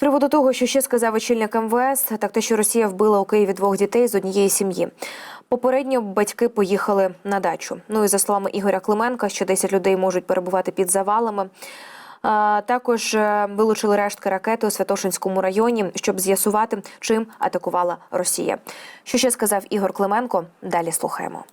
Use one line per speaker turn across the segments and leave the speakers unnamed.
приводу того, що ще сказав очільник МВС, так те, що Росія вбила у Києві двох дітей з однієї сім'ї. Попередньо батьки поїхали на дачу. Ну і за словами Ігоря Клименка, що 10 людей можуть перебувати під завалами. Також е, вилучили рештки ракети у Святошинському районі, щоб з'ясувати, чим атакувала Росія. Що ще сказав Ігор Клименко? Далі слухаємо.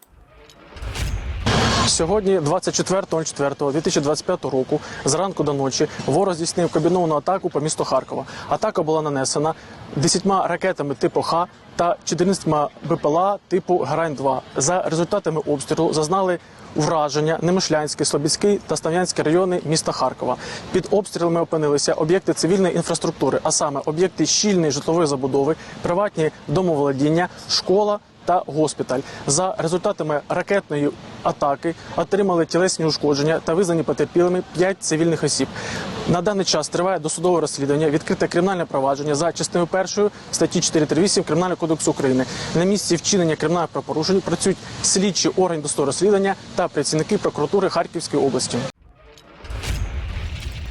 Сьогодні, 24.04.2025 року, зранку до ночі, ворог здійснив комбіновану атаку по місту Харкова. Атака була нанесена 10 ракетами типу Х та 14 БПЛА типу Грань-2. За результатами обстрілу зазнали враження Немишлянський, Слобідський та Став'янський райони міста Харкова. Під обстрілами опинилися об'єкти цивільної інфраструктури, а саме об'єкти щільної житлової забудови, приватні домоволодіння, школа та госпіталь. За результатами ракетної атаки отримали тілесні ушкодження та визнані потерпілими 5 цивільних осіб. На даний час триває досудове розслідування, відкрите кримінальне провадження за частиною першої статті 438 Кримінального кодексу України. На місці вчинення кримінальних правопорушень працюють слідчі органи досудового розслідування та працівники прокуратури Харківської області.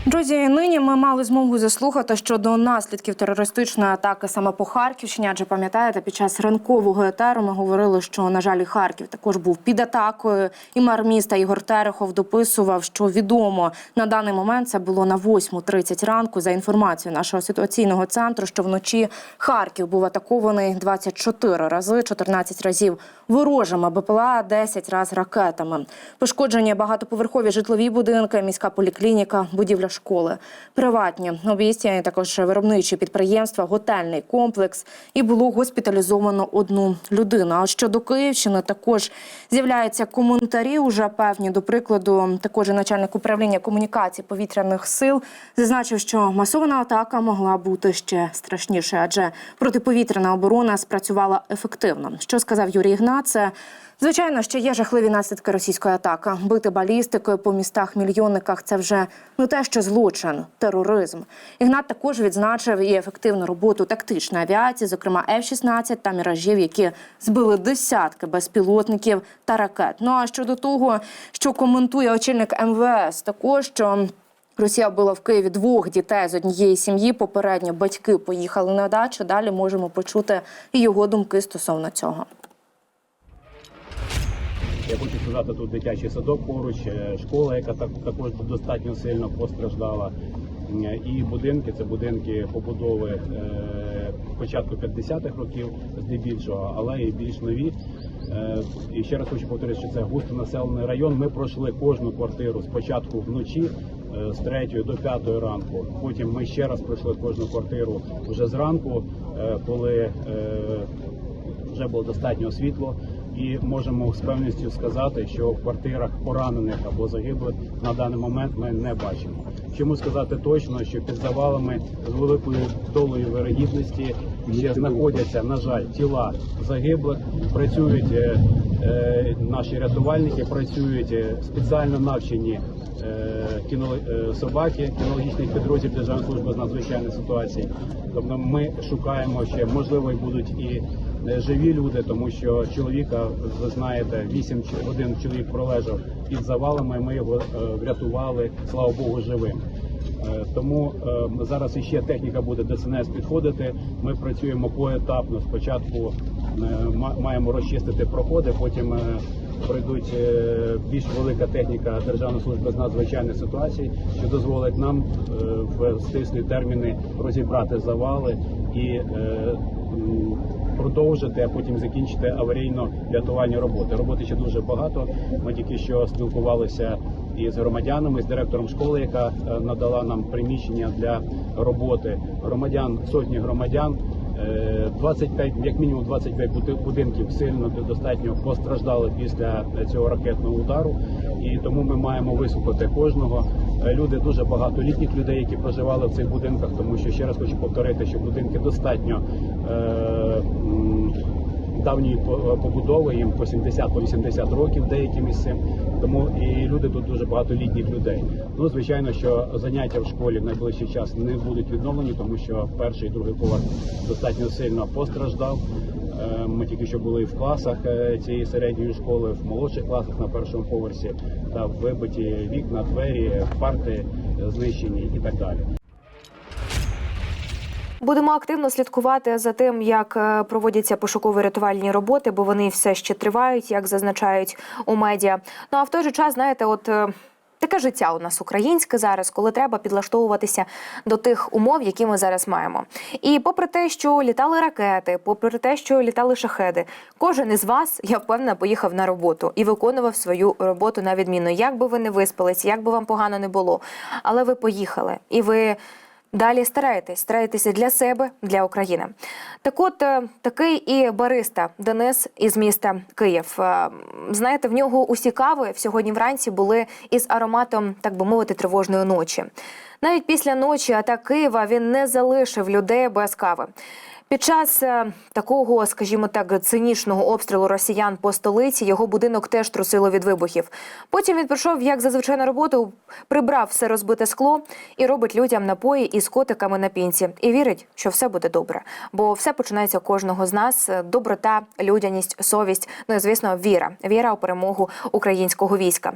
Друзі, нині ми мали змогу заслухати щодо наслідків терористичної атаки саме по Харківщині. Адже пам'ятаєте, під час ранкового етеру ми говорили, що на жаль, Харків також був під атакою. І мер міста Ігор Терехов дописував, що відомо на даний момент це було на 8.30 ранку. За інформацією нашого ситуаційного центру, що вночі Харків був атакований 24 рази, 14 разів ворожими БПЛА, 10 разів ракетами. Пошкоджені багатоповерхові житлові будинки, міська поліклініка, будівля школи, приватні об'їзді, також виробничі підприємства, готельний комплекс. І було госпіталізовано одну людину. А щодо Київщини, також з'являються коментарі. Уже певні до прикладу, також начальник управління комунікацій повітряних сил зазначив, що масована атака могла бути ще страшніше, адже протиповітряна оборона спрацювала ефективно. Що сказав Юрій Ігнат, це Звичайно, що є жахливі наслідки російської атаки. Бити балістикою по містах-мільйонниках це вже не те, що злочин, тероризм. Ігнат також відзначив і ефективну роботу тактичної авіації, зокрема F-16 та міражів, які збили десятки безпілотників та ракет. Ну а щодо того, що коментує очільник МВС, також що. Росія вбила в Києві двох дітей з однієї сім'ї. Попередньо батьки поїхали на дачу. Далі можемо почути і його думки стосовно цього.
Я хочу сказати, тут дитячий садок поруч, е, школа, яка так- також достатньо сильно постраждала. Е, І будинки це будинки побудови е, початку 50-х років, здебільшого, але і більш нові. І ще раз хочу повторити, що це густонаселений район. Ми пройшли кожну квартиру спочатку вночі з 3 до 5 ранку. Потім ми ще раз пройшли кожну квартиру вже зранку, коли вже було достатньо світло, і можемо з певністю сказати, що в квартирах поранених або загиблих на даний момент ми не бачимо. Чому сказати точно, що під завалами з великою долею вирогідності ще знаходяться, на жаль, тіла загиблих, працюють е, е, наші рятувальники, працюють е, спеціально навчені е, кіно, е, собаки кінологічних підрозділів Державної служби з надзвичайних ситуацій. Тобто ми шукаємо ще, можливо, будуть і живі люди, тому що чоловіка, ви знаєте, 8 ч- годин чоловік пролежав під завалами. Ми його е, врятували, слава Богу, живим. Е, Тому е, зараз іще техніка буде ДСНС підходити. Ми працюємо поетапно. Спочатку е, маємо розчистити проходи, потім е, прийдуть е, більш велика техніка Державної служби з надзвичайних ситуацій, що дозволить нам е, в стислі терміни розібрати завали і е, продовжити, а потім закінчити аварійно рятувальні роботи. Роботи ще дуже багато. Ми тільки що спілкувалися із громадянами, з директором школи, яка е, надала нам приміщення для роботи. Громадян сотні громадян. Е, 25, як мінімум 25 бути- будинків сильно достатньо постраждали після цього ракетного удару, і тому ми маємо вислухати кожного. Е, Люди дуже багато літніх людей, які проживали в цих будинках, тому що ще раз хочу повторити, що будинки достатньо. Е, давньої побудови, їм по 70 по 80 років деяким із цим. Тому і люди тут дуже багато літніх людей. Ну звичайно, що заняття в школі в найближчий час не будуть відновлені, тому що перший і другий поверх достатньо сильно постраждав. Е, Ми тільки що були в класах е, цієї середньої школи, в молодших класах на першому поверсі, та вибиті вікна, двері, парти е, знищені і так далі.
Будемо активно слідкувати за тим, як е, проводяться пошуково-рятувальні роботи, бо вони все ще тривають, як зазначають у медіа. Ну а в той же час, знаєте, от. е, Таке життя у нас українське зараз, коли треба підлаштовуватися до тих умов, які ми зараз маємо. І попри те, що літали ракети, попри те, що літали шахеди, кожен із вас, я впевнена, поїхав на роботу і виконував свою роботу на відмінно. Як би ви не виспались, як би вам погано не було, але ви поїхали і ви. Далі стараєтесь, стараєтеся для себе, для України. Так от е, такий і бариста Денис із міста Київ. Е, Знаєте, в нього усі кави сьогодні вранці були із ароматом, так би мовити, тривожної ночі. Навіть після ночі атак Києва він не залишив людей без кави. Під час е, такого, скажімо так, цинічного обстрілу росіян по столиці його будинок теж трусило від вибухів. Потім він прийшов, як зазвичай на роботу, прибрав все розбите скло і робить людям напої із котиками на пінці. І вірить, що все буде добре. Бо все починається кожного з нас: Е, доброта, людяність, совість. Ну і звісно, віра. Віра у перемогу українського війська.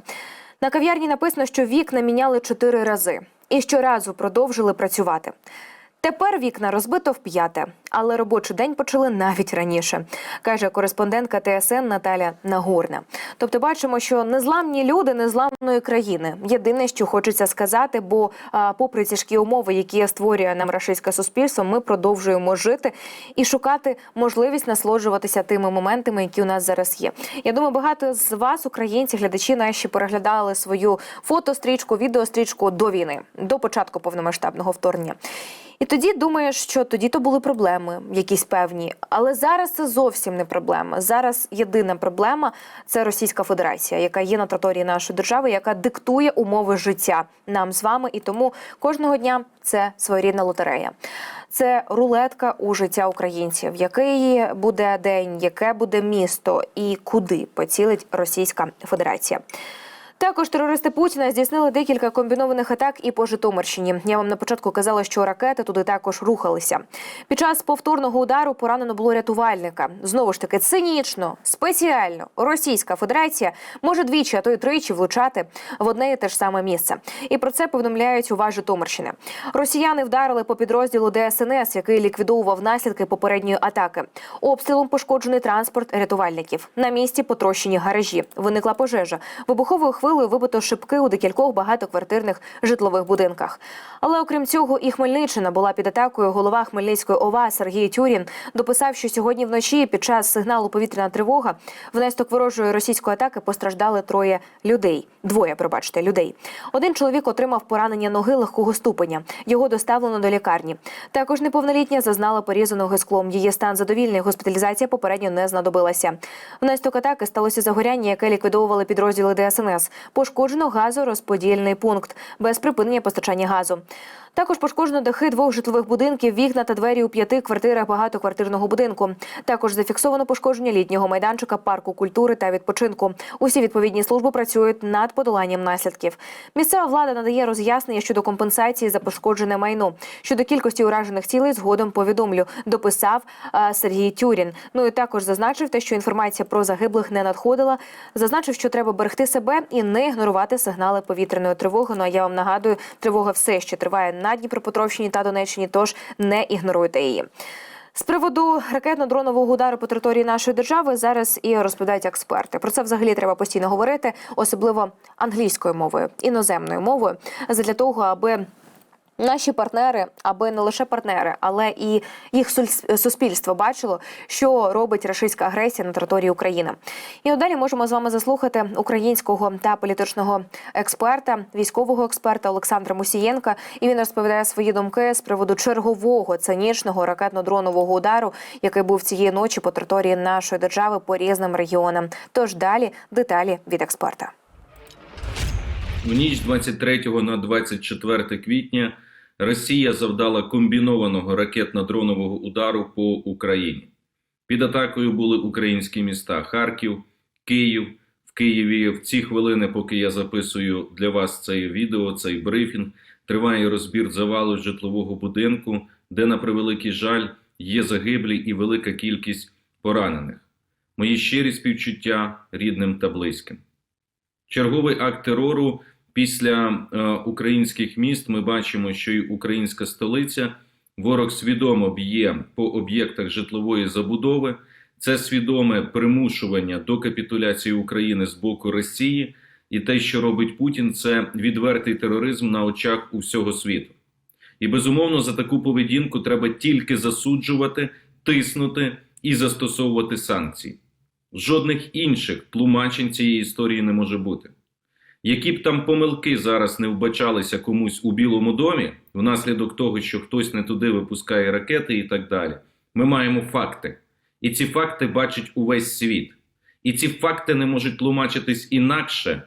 На кав'ярні написано, що вікна міняли чотири рази і щоразу продовжили працювати. Тепер вікна розбито в п'яте, але робочий день почали навіть раніше, каже кореспондентка ТСН Наталя Нагорна. Тобто, бачимо, що незламні люди незламної країни. Єдине, що хочеться сказати, бо а, попри тяжкі умови, які створює нам рашистське суспільство, ми продовжуємо жити і шукати можливість насолоджуватися тими моментами, які у нас зараз є. Я думаю, багато з вас, українці, глядачі наші переглядали свою фотострічку, відеострічку до війни, до початку повномасштабного вторгнення. І тоді думаєш, що тоді то були проблеми, якісь певні. Але зараз це зовсім не проблема. Зараз єдина проблема це Російська Федерація, яка є на території нашої держави, яка диктує умови життя нам з вами. І тому кожного дня це своєрідна лотерея. Це рулетка у життя українців. Який буде день, яке буде місто і куди поцілить Російська Федерація. Також терористи Путіна здійснили декілька комбінованих атак і по Житомирщині. Я вам на початку казала, що ракети туди також рухалися. Під час повторного удару поранено було рятувальника. Знову ж таки, цинічно, спеціально Російська Федерація може двічі, а то й тричі влучати в одне і те ж саме місце. І про це повідомляють ува Житомирщини. Росіяни вдарили по підрозділу ДСНС, який ліквідовував наслідки попередньої атаки. Обстрілом пошкоджений транспорт рятувальників. На місці потрощені гаражі. Виникла пожежа. Вибуховою хвилею вибито шибки у декількох багатоквартирних житлових будинках. Але окрім цього, і Хмельниччина була під атакою. Голова Хмельницької ОВА Сергій Тюрін дописав, що сьогодні вночі під час сигналу повітряна тривога внаслідок ворожої російської атаки постраждали троє людей. Двоє, пробачте, людей. Один чоловік отримав поранення ноги легкого ступеня. Його доставлено до лікарні. Також неповнолітня зазнала порізаного склом. Її стан задовільний. Госпіталізація попередньо не знадобилася. Внаслідок атаки сталося загоряння, яке ліквідовували підрозділи ДСНС. Пошкоджено газорозподільний пункт без припинення постачання газу. Також пошкоджено дахи двох житлових будинків, вікна та двері у п'яти квартирах багатоквартирного будинку. Також зафіксовано пошкодження літнього майданчика, парку культури та відпочинку. Усі відповідні служби працюють над подоланням наслідків. Місцева влада надає роз'яснення щодо компенсації за пошкоджене майно. Щодо кількості уражених цілей згодом повідомлю. Дописав е, Сергій Тюрін. Ну і також зазначив те, що інформація про загиблих не надходила. Зазначив, що треба берегти себе і не ігнорувати сигнали повітряної тривоги. Ну а я вам нагадую, тривога все ще триває на Дніпропетровщині та Донеччині, тож не ігноруйте її. З приводу ракетно-дронового удару по території нашої держави зараз і розповідають експерти. Про це взагалі треба постійно говорити, особливо англійською мовою, іноземною мовою, для того, аби Наші партнери, аби не лише партнери, але і їх суспільство бачило, що робить рашистська агресія на території України. І далі можемо з вами заслухати українського та політичного експерта, військового експерта Олександра Мусієнка. І він розповідає свої думки з приводу чергового цинічного ракетно-дронового удару, який був цієї ночі по території нашої держави по різним регіонам. Тож далі деталі від експерта.
В ніч з 23 на 24 квітня Росія завдала комбінованого ракетно-дронового удару по Україні. Під атакою були українські міста Харків, Київ. В Києві в ці хвилини, поки я записую для вас це відео, цей брифінг, триває розбір завалу житлового будинку, де, на превеликий жаль, є загиблі і велика кількість поранених. Мої щирі співчуття рідним та близьким. Черговий акт терору після е, українських міст ми бачимо, що й українська столиця ворог свідомо б'є по об'єктах житлової забудови. Це свідоме примушування до капітуляції України з боку Росії, і те, що робить Путін, це відвертий тероризм на очах у всього світу. І безумовно за таку поведінку треба тільки засуджувати, тиснути і застосовувати санкції. Жодних інших тлумачень цієї історії не може бути. Які б там помилки зараз не вбачалися комусь у Білому домі, внаслідок того, що хтось не туди випускає ракети і так далі, ми маємо факти. І ці факти бачить увесь світ. І ці факти не можуть тлумачитись інакше,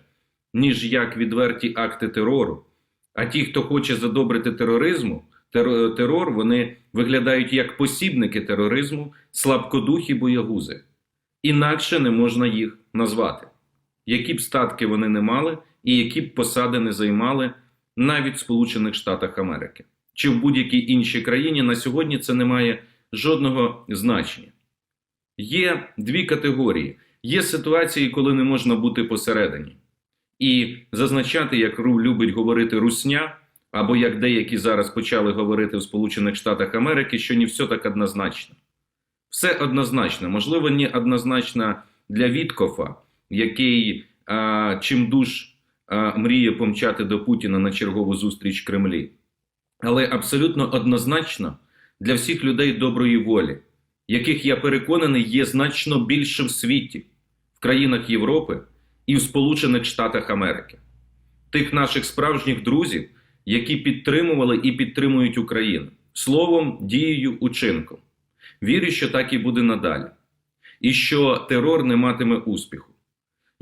ніж як відверті акти терору. А ті, хто хоче задобрити тероризму, тер- терор, вони виглядають як посібники тероризму, слабкодухі боягузи. Інакше не можна їх назвати. Які б статки вони не мали, і які б посади не займали навіть в Сполучених Штатах Америки чи в будь-якій іншій країні на сьогодні це не має жодного значення. Є дві категорії. Є ситуації, коли не можна бути посередині. І зазначати, як Ру любить говорити русня, або як деякі зараз почали говорити в Сполучених Штатах Америки, що не все так однозначно. Все однозначно, можливо, не однозначно для Віткофа, який а, чимдуж а, мріє помчати до Путіна на чергову зустріч в Кремлі, але абсолютно однозначно для всіх людей доброї волі, яких я переконаний є значно більше в світі, в країнах Європи і в Сполучених Штатах Америки, тих наших справжніх друзів, які підтримували і підтримують Україну словом, дією, учинком. Вірю, що так і буде надалі, і що терор не матиме успіху.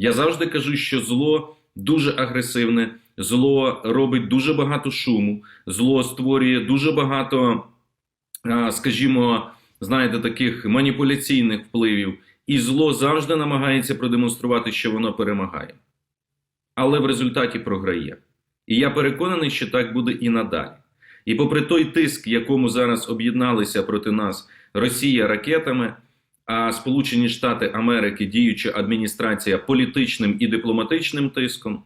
Я завжди кажу, що зло дуже агресивне, зло робить дуже багато шуму, зло створює дуже багато, скажімо, знаєте, таких маніпуляційних впливів, і зло завжди намагається продемонструвати, що воно перемагає. Але в результаті програє. І я переконаний, що так буде і надалі. І попри той тиск, якому зараз об'єдналися проти нас Росія ракетами, а Сполучені Штати Америки, діюча адміністрація політичним і дипломатичним тиском,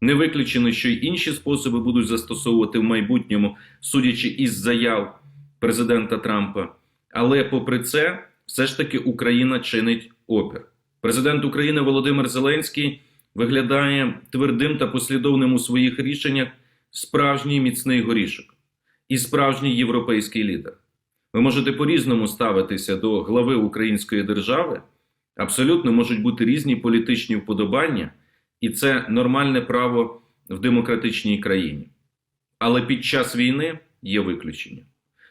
не виключено, що й інші способи будуть застосовувати в майбутньому, судячи із заяв президента Трампа. Але попри це, все ж таки Україна чинить опір. Президент України Володимир Зеленський виглядає твердим та послідовним у своїх рішеннях справжній міцний горішок і справжній європейський лідер. Ви можете по-різному ставитися до глави української держави. Абсолютно можуть бути різні політичні вподобання, і це нормальне право в демократичній країні. Але під час війни є виключення,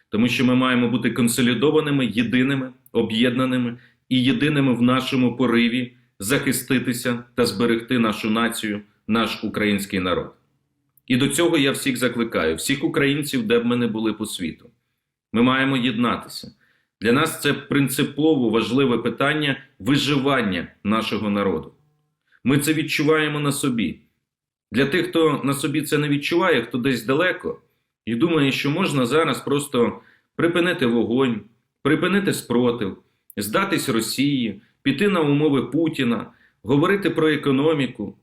тому що ми маємо бути консолідованими, єдиними, об'єднаними і єдиними в нашому пориві захиститися та зберегти нашу націю, наш український народ. І до цього я всіх закликаю, всіх українців, де б ми не були по світу. Ми маємо єднатися. Для нас це принципово важливе питання виживання нашого народу. Ми це відчуваємо на собі. Для тих, хто на собі це не відчуває, хто десь далеко, і думає, що можна зараз просто припинити вогонь, припинити спротив, здатись Росії, піти на умови Путіна, говорити про економіку.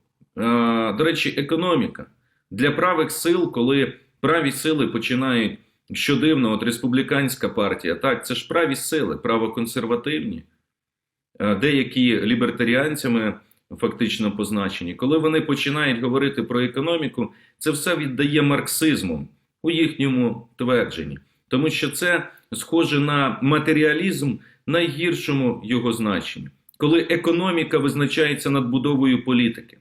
До речі, економіка для правих сил, коли праві сили починають що дивно, от республіканська партія, так, це ж праві сили, правоконсервативні, е, деякі лібертаріанцями фактично позначені. Коли вони починають говорити про економіку, це все віддає марксизмом у їхньому твердженні, тому що це схоже на матеріалізм найгіршому його значенні, коли економіка визначається надбудовою політики.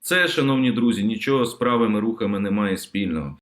Це, шановні друзі, нічого з правими рухами не має спільного.